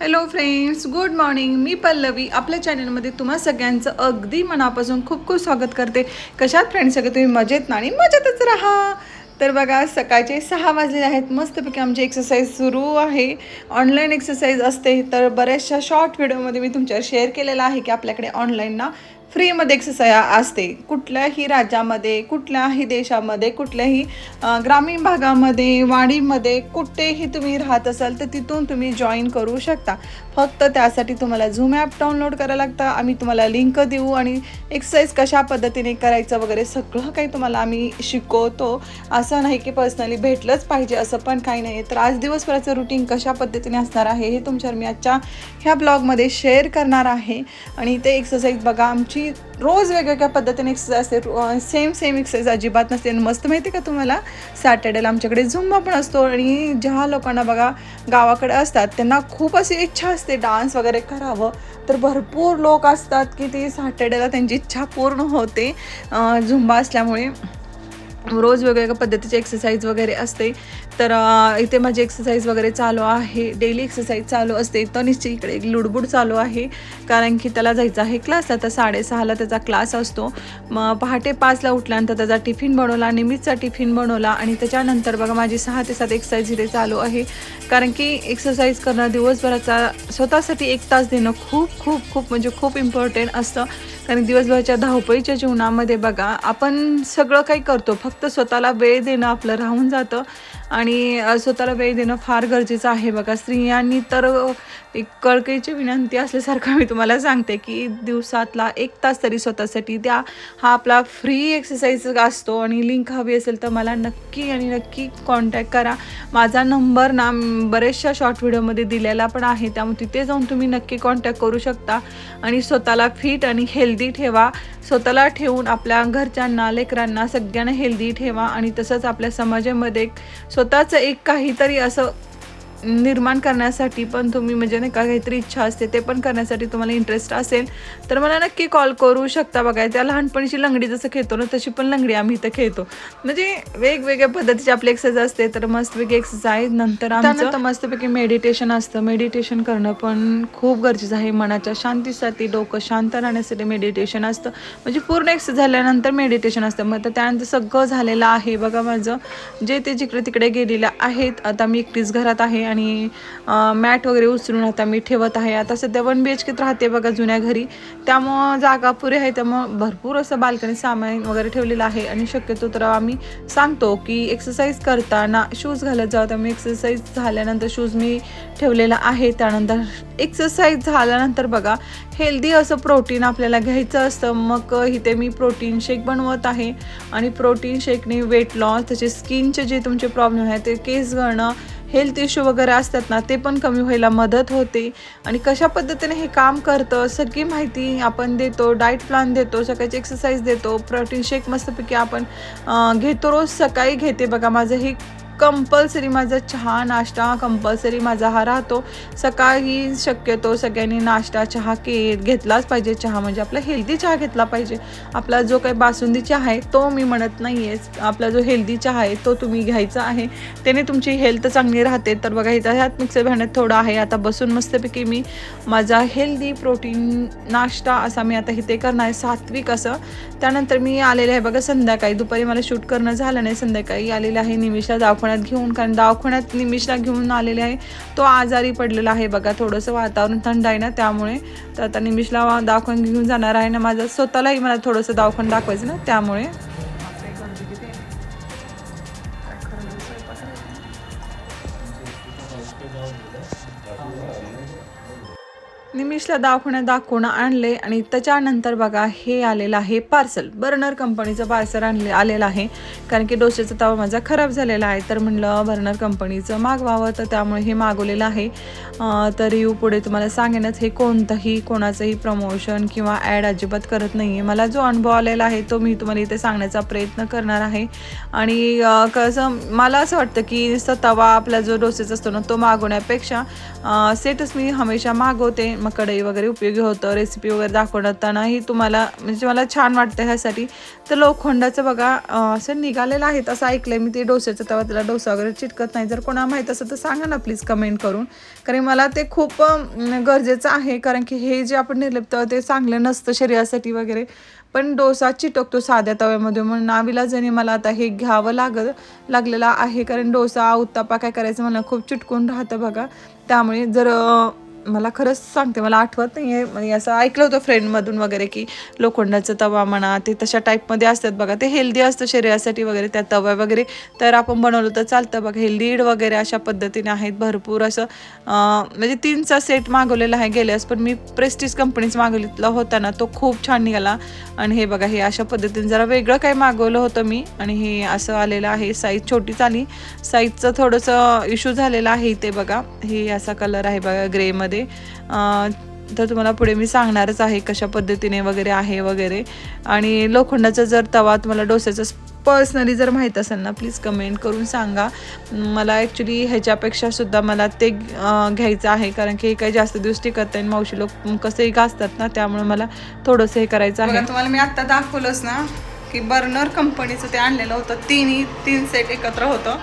Hello friends good morning मी पल्लवी. आपल्या चॅनलमध्ये तुम्हा सगळ्यांचं अगदी मनापासून खूप खूप स्वागत करते. कशात फ्रेंड्स सगळे तुम्ही मजेत ना आणि मजेतच राहा. तर बघा सकाळचे सहा वाजलेले आहेत. मस्तपैकी आमची एक्सरसाइज सुरू आहे. ऑनलाईन एक्सरसाइज असते. तर बऱ्याचशा शॉर्ट व्हिडिओमध्ये मी तुमच्यावर शेअर केलेला आहे की आपल्याकडे ऑनलाईन ना फ्रीमध्ये एक्सरसाइज असते. कुठल्याही राज्यामध्ये कुठल्याही देशामध्ये कुठल्याही ग्रामीण भागामध्ये वाडीमध्ये कुठेही तुम्ही राहत असाल तर तिथून तुम्ही जॉईन करू शकता. फक्त त्यासाठी तुम्हाला झूम ॲप डाउनलोड करायला लागतं. आम्ही तुम्हाला लिंक देऊ आणि एक्सरसाइज कशा पद्धतीने करायचं वगैरे सगळं काही तुम्हाला आम्ही शिकवतो. असं नाही की पर्सनली भेटलंच पाहिजे असं पण काही नाही. तर आज दिवसभराचं रुटीन कशा पद्धतीने असणार आहे हे तुमच्यावर मी आजच्या ह्या ब्लॉगमध्ये शेअर करणार आहे. आणि ते एक्सरसाइज बघा आमची रोज वेगवेगळ्या पद्धतीने एक्सरसाइज असते. सेम सेम एक्सरसाइज अजिबात नसते. आणि मस्त माहिती आहे का तुम्हाला? सॅटर्डेला आमच्याकडे झुंबा पण असतो. आणि ज्या लोकांना बघा गावाकडे असतात त्यांना खूप अशी इच्छा असते डान्स वगैरे करावं. तर भरपूर लोक असतात की ते सॅटर्डेला त्यांची इच्छा पूर्ण होते. झुंबा असल्यामुळे रोज वेगवेगळ्या पद्धतीचे एक्सरसाइज वगैरे असते. तर इथे माझी एक्सरसाइज वगैरे चालू आहे. डेली एक्सरसाइज चालू असते. तनिषची इकडे एक लुडबुड चालू आहे. कारण की त्याला जायचं आहे क्लासला तर साडेसहाला त्याचा क्लास असतो. मग पहाटे पाचला उठल्यानंतर त्याचा टिफिन बनवला. निमितचा टिफिन बनवला. आणि त्याच्यानंतर बघा माझी सहा ते सात एक्सरसाइज इथे चालू आहे. कारण की एक्सरसाइज करणं दिवसभराचा स्वतःसाठी एक तास देणं खूप खूप खूप म्हणजे खूप इम्पॉर्टंट असतं. कारण दिवसभराच्या धावपळीच्या जीवनामध्ये बघा आपण सगळं काही करतो. फक्त स्वतःला वेळ देणं आपलं राहून जातं. आणि स्वतःला वेळ देणं फार गरजेचं आहे बघा. स्त्रियांनी तर एक कळकळीची विनंती असल्यासारखं मी तुम्हाला सांगते की दिवसातला एक तास तरी स्वतःसाठी द्या. हा आपला फ्री एक्सरसाइज असतो आणि लिंक हवी असेल तर मला नक्की आणि नक्की कॉन्टॅक्ट करा. माझा नंबर ना बरेचशा शॉर्ट व्हिडिओमध्ये दिलेला पण आहे त्यामुळे तिथे जाऊन तुम्ही नक्की कॉन्टॅक्ट करू शकता. आणि स्वतःला फिट आणि हेल्दी ठेवा. स्वतःला ठेवून आपल्या घरच्यांना लेकरांना सगळ्यांना हेल्दी ठेवा आणि तसंच आपल्या समाजामध्ये एक स्वतःचं एक काहीतरी असं निर्माण करण्यासाठी पण तुम्ही म्हणजे नाही का काहीतरी इच्छा असते ते पण करण्यासाठी तुम्हाला इंटरेस्ट असेल तर मला नक्की कॉल करू शकता बघा. त्या लहानपणीची लंगडी जसं खेळतो ना तशी पण लंगडी आम्ही इथं खेळतो. म्हणजे वेगवेगळ्या पद्धतीची आपली एक्सरसाइज असते तर मस्तपैकी एक्सरसाइज नंतर आमचं मस्तपैकी मेडिटेशन असतं. मेडिटेशन करणं पण खूप गरजेचं आहे मनाच्या शांतीसाठी. डोकं शांत राहण्यासाठी मेडिटेशन असतं. म्हणजे पूर्ण एक्सरसाइज झाल्यानंतर मेडिटेशन असतं. मग तर त्यानंतर सगळं झालेलं आहे. बघा माझं जे ते जिकडे तिकडे गेलेलं आहेत आता मी एकटीच घरात आहे आणि मॅट वगैरे उचलून आता मी ठेवत आहे. आता सध्या वन बी एच केत राहते बघा जुन्या घरी. त्यामुळं जागा पुरे आहे. त्यामुळं भरपूर असं बाल्कनी सामान वगैरे ठेवलेलं आहे. आणि शक्यतो तर आम्ही सांगतो की एक्सरसाइज करताना शूज घालत जाऊ. त्यामुळे एक्सरसाइज झाल्यानंतर शूज मी ठेवलेला आहे. त्यानंतर एक्सरसाइज झाल्यानंतर बघा हेल्दी असं प्रोटीन आपल्याला घ्यायचं असतं. मग इथे मी प्रोटीन शेक बनवत आहे. आणि प्रोटीन शेकने वेट लॉस त्याचे स्किनचे जे तुमचे प्रॉब्लेम आहेत ते केस गळणं हेल्थ इश्यू वगैरे असतात ना ते पण कमी व्हायला मदत होते. आणि कशा पद्धतीने हे काम करतं सगळी माहिती आपण देतो डाएट प्लॅन देतो सकाळची एक्सरसाइज देतो प्रोटीन शेक मस्तपैकी आपण घेतो रोज सकाळी घेते बघा. माझं हे कंपल्सरी माझा चहा नाश्ता कंपल्सरी माझा हा राहतो. सकाळी शक्यतो सगळ्यांनी नाश्ता चहा के घेतलाच पाहिजे. चहा म्हणजे आपला हेल्दी चहा घेतला पाहिजे. आपला जो काही बासुंदी चहा आहे तो मी म्हणत नाही आहे आपला जो हेल्दी चहा आहे तो तुम्ही घ्यायचा आहे. त्याने तुमची हेल्थ चांगली राहते. तर बघा इथं ह्यात मिक्सर भांड्यात थोडं आहे. आता बसून मस्तपैकी मी माझा हेल्दी प्रोटीन नाश्ता असा मी आता इथे करणार आहे. सात्विक असं. त्यानंतर मी आलेले आहे बघा संध्याकाळी. दुपारी मला शूट करणं झालं नाही. संध्याकाळी आलेलं आहे निमिषा निमिषला दवाखान्यात घेऊन कारण दवाखान्यात निमिषला घेऊन आलेले आहे. तो आजारी पडलेला आहे बघा थोडंसं वातावरण थंड आहे ना त्यामुळे. तर आता निमिषला दाखवून घेऊन जाणार आहे ना माझं स्वतःलाही मला थोडंसं दवाखान्यात दाखवायचं ना त्यामुळे. निमिषला दवाखान्यात दाखवणं आणले आणि त्याच्यानंतर बघा हे आलेलं आहे पार्सल बर्नर कंपनीचं पार्सल आणले आलेलं आहे. कारण की डोसेचा तवा माझा खराब झालेला आहे. तर म्हणलं बर्नर कंपनीचं मागवावं. तर त्यामुळे हे मागवलेलं आहे. तरी तर पुढे तुम्हाला सांगेनच हे कोणतंही कोणाचंही प्रमोशन किंवा ॲड अजिबात करत नाही आहे मला जो अनुभव आलेला आहे तो मी तुम्हाला इथे सांगण्याचा प्रयत्न करणार आहे. आणि कसं मला असं वाटतं की तवा आपला जो डोसेस असतो ना तो मागवण्यापेक्षा सेटच मी हमेशा मागवते. मग कढई वगैरे उपयोगी होतं रेसिपी वगैरे दाखवतानाही तुम्हाला म्हणजे मला छान वाटतं ह्यासाठी. तर लोखंडाचं बघा असं निघालेलं आहे असं आहे मी ते डोस्याचं तेव्हा त्याला डोसा वगैरे चिटकत नाही. जर कोणाला माहीत असेल तर सांगा ना प्लीज कमेंट करून. कारण मला ते खूप गरजेचं आहे. कारण की हे जे आपण निर्लिप्त ते चांगलं नसतं शरीरासाठी वगैरे. पण डोसा चिटकतो साध्या तव्यामध्ये. म्हणून नाविलाजाने मला आता हे घ्यावं लागत लागलेलं आहे. कारण डोसा उत्तापा काय करायचं मला खूप चिटकून राहतं बघा. त्यामुळे जर मला खरंच सांगते मला आठवत नाही आहे म्हणजे असं ऐकलं होतं फ्रेंडमधून वगैरे की लोखंडाचं तवा म्हणा ते तशा टाईपमध्ये असतात बघा. ते हेल्दी असतं शरीरासाठी वगैरे त्या तवा वगैरे तर आपण बनवलं तर चालतं बघा. हे लीड वगैरे अशा पद्धतीने आहेत. भरपूर असं म्हणजे तीनचा सेट मागवलेला आहे गेल्यास पण मी प्रेस्टिज कंपनीच मागवलेला होता ना तो खूप छान निघाला. आणि हे बघा हे अशा पद्धतीने जरा वेगळं काही मागवलं होतं मी. आणि हे असं आलेलं आहे. साईज छोटीच आली साईजचं थोडंसं इश्यू झालेलं आहे ते बघा. हे असा कलर आहे बघा ग्रेमध्ये अं, तर तुम्हाला पुढे मी सांगणारच आहे कशा पद्धतीने वगैरे आहे वगैरे. आणि लोखंडाचा जर तवा तुम्हाला डोस्याचा पर्सनली जर माहीत असेल ना प्लीज कमेंट करून सांगा. मला ॲक्च्युली ह्याच्यापेक्षा सुद्धा मला ते घ्यायचं आहे. कारण की हे काही जास्त दिवस टिकत नाही. मावशी लोक कसेही घासतात ना त्यामुळे मला थोडंसं हे करायचं आहे. तुम्हाला मी आत्ता दाखवलंच ना की बर्नर कंपनीचं ते आणलेलं होतं. तिन्ही तीन सेट एकत्र होतं.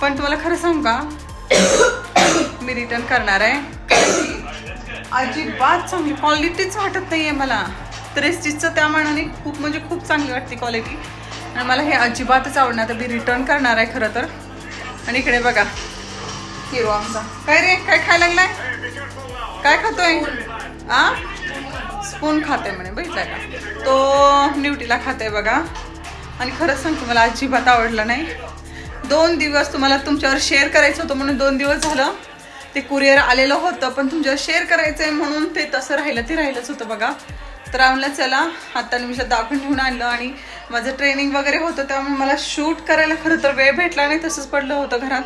पण तुम्हाला खरं सांगू का? मी रिटर्न करणार आहे. अजिबात चांगली क्वालिटीच वाटत नाही आहे मला त्रेस्टीजचं त्या मानाने खूप म्हणजे खूप चांगली वाटते क्वालिटी आणि मला हे अजिबातच आवडणार तर मी रिटर्न करणार आहे खरं तर. आणि इकडे बघा. हिरो आमचा. काय रे? काय खायला लागलाय? काय खातोय? आ? स्पून खाते म्हणे बघितलाय का? तो न्यूटीला खाते बघा. आणि खरंच सांगतो मला अजिबात आवडलं नाही. दोन दिवस तुम्हाला तुमच्यावर शेअर करायचं होतं म्हणून दोन दिवस झालं. ते कुरिअर आलेलं होतं पण तुमच्यावर शेअर करायचं आहे म्हणून ते तसं राहिलं ते राहिलंच होतं बघा. तर आम्हाला चला आता निमिषात दाखवून घेऊन आणलं आणि माझं ट्रेनिंग वगैरे होतं त्यामुळे मला शूट करायला खरं तर वेळ भेटला नाही तसंच पडलं होतं घरात.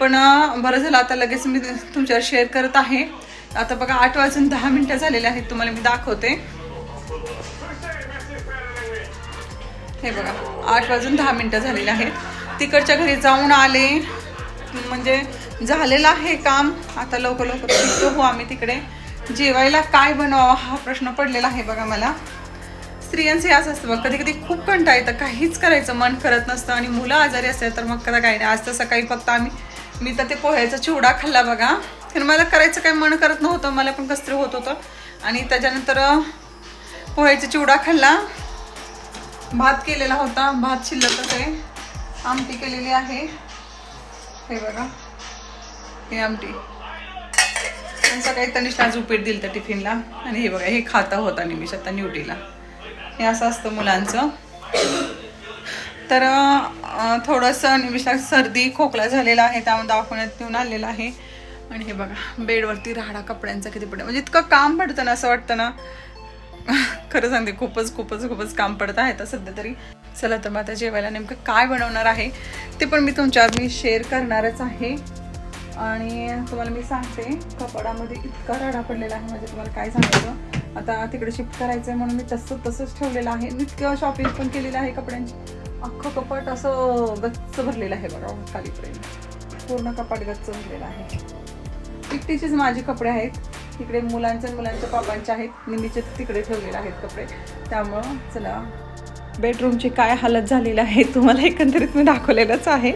पण बरं झालं आता लगेच मी तुमच्यावर शेअर करत आहे. आता बघा आठ वाजून दहा मिनटं झालेले आहेत तुम्हाला मी दाखवते. हे बघा आठ वाजून दहा मिनटं झालेले आहेत. तिकडच्या घरी जाऊन आले म्हणजे झालेलं आहे काम. आता लवकर लवकर शिकतो. हो आम्ही तिकडे जेवायला काय बनवावं हा प्रश्न पडलेला आहे बघा मला. स्त्रियांचे असं असतं बघ कधी कधी खूप कंटा येतं. काहीच करायचं मन करत नसतं आणि मुलं आजारी असेल तर मग कदा काही नाही. आज तर सकाळी फक्त आम्ही मी तर ते पोह्याचा चिवडा खाल्ला बघा. तर मला करायचं काही मन करत नव्हतं मला पण कसं होत होतं. आणि त्याच्यानंतर पोह्याचा चिवडा खाल्ला. भात केलेला होता. भात शिल्लकच आहे. आमटी केलेली आहे. हे बघा. हे आमटी. आणि सकाळी तनिष्ठ आज उपीट दिलं तर टिफिनला. आणि हे बघा हे खाता होता निमिष आता न्यूटीला हे असं असतं मुलांचं. तर थोडंसं निमिषात सर्दी खोकला झालेला आहे त्यामुळे दवाखान्यात नेऊन आलेला आहे. आणि हे बघा बेडवरती राहडा कपड्यांचा किती पडतं. म्हणजे इतकं काम पडतं ना असं वाटतं ना. खरं सांगते खूपच खूपच खूपच काम पडत आहे आता सध्या तरी. चला तर मग आता जेवायला नेमकं काय बनवणार आहे ते पण मी तुमच्यावर मी शेअर करणारच आहे. आणि तुम्हाला मी सांगते कपडामध्ये इतका राडा पडलेला आहे म्हणजे तुम्हाला काय सांगायचं? आता तिकडे शिफ्ट करायचं आहे म्हणून मी तसं तसंच ठेवलेलं आहे. इतकं शॉपिंग पण केलेलं आहे कपड्यांची. अख्खं कपाट असं गच्च भरलेलं आहे बघा खालीपर्यंत. पूर्ण कपाट गच्च भरलेलं आहे. एकटीचेच माझे कपडे आहेत. इकडे मुलांचे मुलांच्या पापांचे आहेत. निमीचे तिकडे ठेवलेले आहेत कपडे. त्यामुळं चला बेडरूमची काय हालत झालेली आहे तुम्हाला एकंदरीत मी दाखवलेलंच आहे.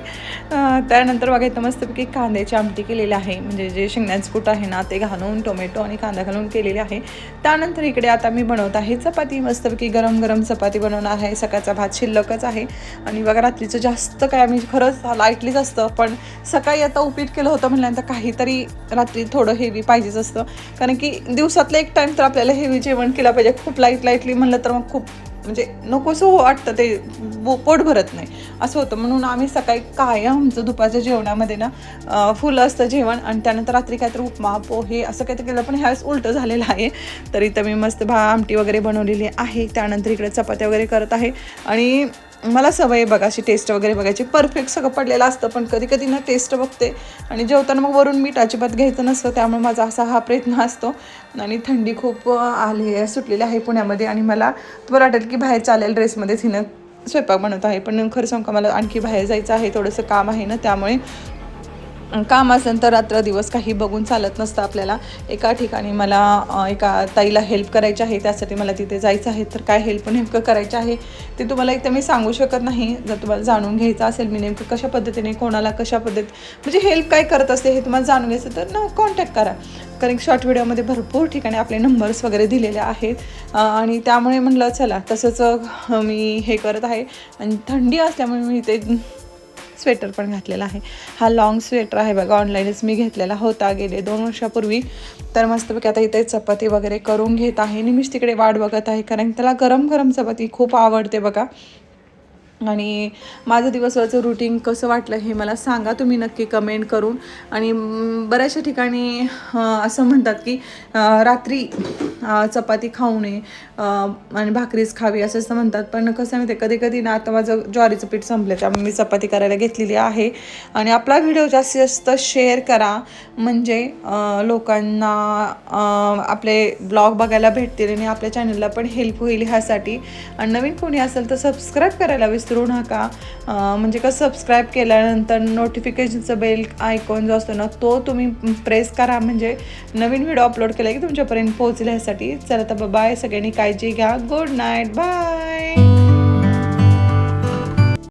त्यानंतर बघा इथं मस्तपैकी कांद्याची आमटी केलेली आहे. म्हणजे जे शेंगण्याचं कूट आहे ना ते घालून टोमॅटो आणि कांदा घालून केलेली आहे. त्यानंतर इकडे आता मी बनवत आहे चपाती. मस्तपैकी गरम गरम चपाती बनवणार आहे. सकाळचा भात शिल्लकच आहे. आणि बघा रात्रीचं जास्त काय आम्ही खरंच लाईटलीच असतं पण सकाळी आता उपीट केलं होतं म्हटल्यानंतर काहीतरी रात्री थोडं हेवी पाहिजेच असतं. कारण की दिवसातलं एक टाईम तर आपल्याला हेवी जेवण केलं पाहिजे. खूप लाइट लाईटली म्हणलं तर मग खूप म्हणजे नकोसं हो वाटतं ते बो- पोट भरत नाही. असं होतं. म्हणून आम्ही सकाळी कायम आमचं दुपारच्या जेवणामध्ये ना फुलं असतं जेवण आणि त्यानंतर रात्री काहीतरी उपमा पोहे असं काहीतरी केलं. पण ह्यावेळेस उलटं झालेलं आहे. तर इथं मी मस्त भा आमटी वगैरे बनवलेली आहे. त्यानंतर इकडे चपात्या वगैरे करत आहे. आणि मला सवय आहे बघा अशी टेस्ट वगैरे बघायची. परफेक्ट सगळं पडलेलं असतं पण कधी कधी ना टेस्ट बघते. आणि जेवताना मग वरून मीठ अजिबात घ्यायचं नसतं त्यामुळे माझा असा हा प्रयत्न असतो. आणि थंडी खूप आली आली सुटलेली आहे पुण्यामध्ये. आणि मला बरं वाटेल की बाहेर चालेल ड्रेसमध्येच हिनं स्वयंपाक बनवत आहे. पण खरं सांग का मला आणखी बाहेर जायचं आहे थोडंसं काम आहे ना त्यामुळे काम असेल तर रात्र दिवस काही बघून चालत नसतं आपल्याला. एका ठिकाणी मला एका ताईला हेल्प करायची आहे त्यासाठी मला तिथे जायचं आहे. तर काय हेल्प नेमकं करायचं आहे ते तुम्हाला इथं मी सांगू शकत नाही. जर तुम्हाला जाणून घ्यायचं असेल मी नेमकं कशा पद्धतीने कोणाला कशा पद्धती म्हणजे हेल्प काय करत असते हे तुम्हाला जाणून घ्यायचं तर ना कॉन्टॅक्ट करा. कारण शॉर्ट व्हिडिओमध्ये भरपूर ठिकाणी आपले नंबर्स वगैरे दिलेले आहेत. आणि त्यामुळे म्हणलं चला तसंच मी हे करत आहे. आणि थंडी असल्यामुळे मी ते स्वेटर पण घातलेला आहे. हा लॉंग स्वेटर आहे बघा ऑनलाईनच मी घेतलेला होता गेले दोन वर्षापूर्वी. तर मस्तपैकी आता इथे चपाती वगैरे करून घेत आहे. आणि मीच तिकडे वाट बघत आहे कारण त्याला गरम गरम चपाती खूप आवडते बघा. आणि माझं दिवसभराचं रुटीन कसं वाटलं हे मला सांगा. तुम्ही नक्की कमेंट करून. आणि बऱ्याचशा ठिकाणी असं म्हणतात की रात्री चपाती खाऊ नये आणि भाकरीच खावी असं असं म्हणतात. पण कसं आहे माहिती कधी कधी ना आता माझं ज्वारीचं पीठ संपलं त्यामुळे मी चपाती करायला घेतलेली आहे. आणि आपला व्हिडिओ जास्तीत जास्त शेअर करा. म्हणजे लोकांना आपले ब्लॉग बघायला भेटतील आणि आपल्या चॅनलला पण हेल्प होईल ह्यासाठी. आणि नवीन कोणी असेल तर सबस्क्राईब करायला विसर नका. म्हणजे का सबस्क्राईब केल्यानंतर नोटिफिकेशनचं बेल आयकॉन जो असतो ना तो तुम्ही प्रेस करा. म्हणजे नवीन व्हिडिओ अपलोड केला की तुमच्यापर्यंत पोहोचल्यासाठी. चला तर बाय सगळ्यांनी काळजी घ्या. Good night bye